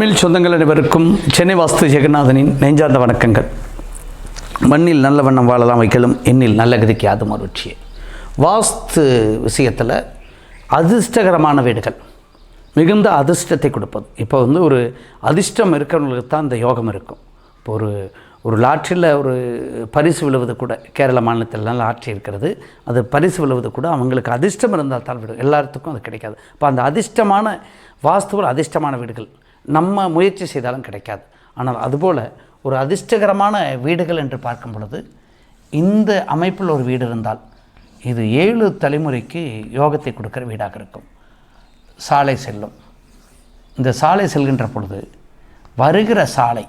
தமிழ் சொந்தங்கள் அனைவருக்கும் சென்னை வாஸ்து ஜெகநாதனின் நெஞ்சார்ந்த வணக்கங்கள். மண்ணில் நல்ல வண்ணம் வாழலாம் வைக்கலும் எண்ணில் நல்ல கதிக்கு அது மருட்சியே. வாஸ்து விஷயத்தில் அதிர்ஷ்டகரமான வீடுகள். மிகுந்த அதிர்ஷ்டத்தை கொடுப்பது. இப்போ வந்து ஒரு அதிர்ஷ்டம் இருக்கிறவங்களுக்கு தான் இந்த யோகம் இருக்கும். இப்போ ஒரு ஒரு லாட்ரியில் ஒரு பரிசு விழுவது கூட கேரள மாநிலத்திலலாம் லாட்ரி இருக்கிறது. அது பரிசு விழுவது கூட அவங்களுக்கு அதிர்ஷ்டம் இருந்தால் தான் விடும். எல்லாத்துக்கும் அது கிடைக்காது. இப்போ அந்த அதிர்ஷ்டமான வாஸ்துவில் அதிர்ஷ்டமான வீடுகள். நம்ம முயற்சி செய்தாலும் கிடைக்காது. ஆனால் அதுபோல் ஒரு அதிர்ஷ்டகரமான வீடுகள் என்று பார்க்கும் பொழுது இந்த அமைப்பில் ஒரு வீடு இருந்தால் இது ஏழு தலைமுறைக்கு யோகத்தை கொடுக்குற வீடாக இருக்கும். சாலை செல்லும். இந்த சாலை செல்கின்ற பொழுது வருகிற சாலை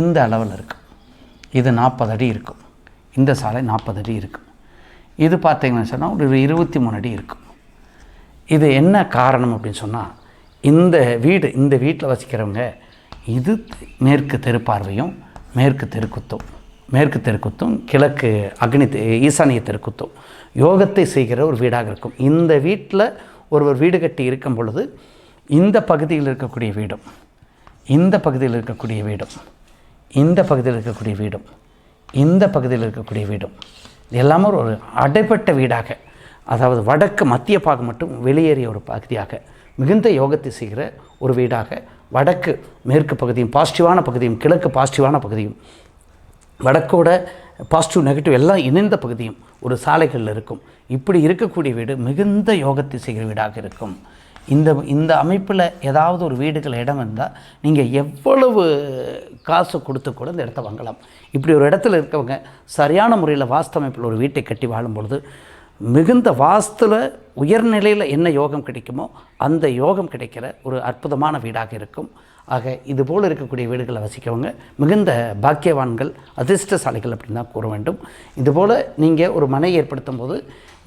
இந்த அளவில் இருக்கும். இது நாற்பது அடி இருக்கும். இந்த சாலை நாற்பது அடி இருக்கும். இது பார்த்தீங்கன்னு சொன்னால் ஒரு இருபத்தி மூணு அடி இருக்கும். இது என்ன காரணம் அப்படின்னு சொன்னால் இந்த வீடு இந்த வீட்டில் வசிக்கிறவங்க இது மேற்கு தெருப்பார்வையும் மேற்கு தெருக்குத்தும் மேற்கு தெருக்குத்தும் கிழக்கு அக்னி ஈசானிய தெருக்குத்தும் யோகத்தை செய்கிற ஒரு வீடாக இருக்கும். இந்த வீட்டில் ஒருவர் வீடு கட்டி இருக்கும் பொழுது இந்த பகுதியில் இருக்கக்கூடிய வீடும் இந்த பகுதியில் இருக்கக்கூடிய வீடும் இந்த பகுதியில் இருக்கக்கூடிய வீடும் இந்த பகுதியில் இருக்கக்கூடிய வீடும் இது எல்லாமே ஒரு அடைப்பட்ட வீடாக அதாவது வடக்கு மத்திய பாகம் மட்டும் வெளியேறிய ஒரு பகுதியாக மிகுந்த யோகத்தை செய்கிற ஒரு வீடாக வடக்கு மேற்கு பகுதியும் பாசிட்டிவான பகுதியும் கிழக்கு பாசிட்டிவான பகுதியும் வடக்கோட பாசிட்டிவ் நெகட்டிவ் எல்லாம் இணைந்த பகுதியும் ஒரு சாலைகளில் இருக்கும். இப்படி இருக்கக்கூடிய வீடு மிகுந்த யோகத்தை செய்கிற வீடாக இருக்கும். இந்த இந்த அமைப்பில் ஏதாவது ஒரு வீடுகள் இடம் இருந்தால் நீங்கள் எவ்வளவு காசு கொடுத்து கூட இந்த இடத்த வாங்கலாம். இப்படி ஒரு இடத்துல இருக்கவங்க சரியான முறையில் வாஸ்து அமைப்பில் ஒரு வீட்டை கட்டி வாழும் பொழுது மிகுந்த வாஸ்துல உயர்நிலையில் என்ன யோகம் கிடைக்குமோ அந்த யோகம் கிடைக்கிற ஒரு அற்புதமான வீடாக இருக்கும். ஆக இது போல் இருக்கக்கூடிய வீடுகளை வசிக்கவங்க மிகுந்த பாக்கியவான்கள் அதிர்ஷ்டசாலிகள் அப்படின்னு தான் கூற வேண்டும். இதுபோல் நீங்கள் ஒரு மனை ஏற்படுத்தும் போது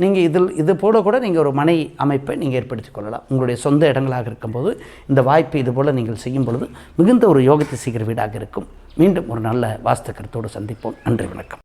நீங்கள் இதில் இது போல கூட நீங்கள் ஒரு மனை அமைப்பை நீங்கள் ஏற்படுத்தி கொள்ளலாம். உங்களுடைய சொந்த இடங்களாக இருக்கும்போது இந்த வாய்ப்பு இது போல் நீங்கள் செய்யும் பொழுது மிகுந்த ஒரு யோகத்தை செய்கிற வீடாக இருக்கும். மீண்டும் ஒரு நல்ல வாஸ்து கருத்தோடு சந்திப்போம். நன்றி வணக்கம்.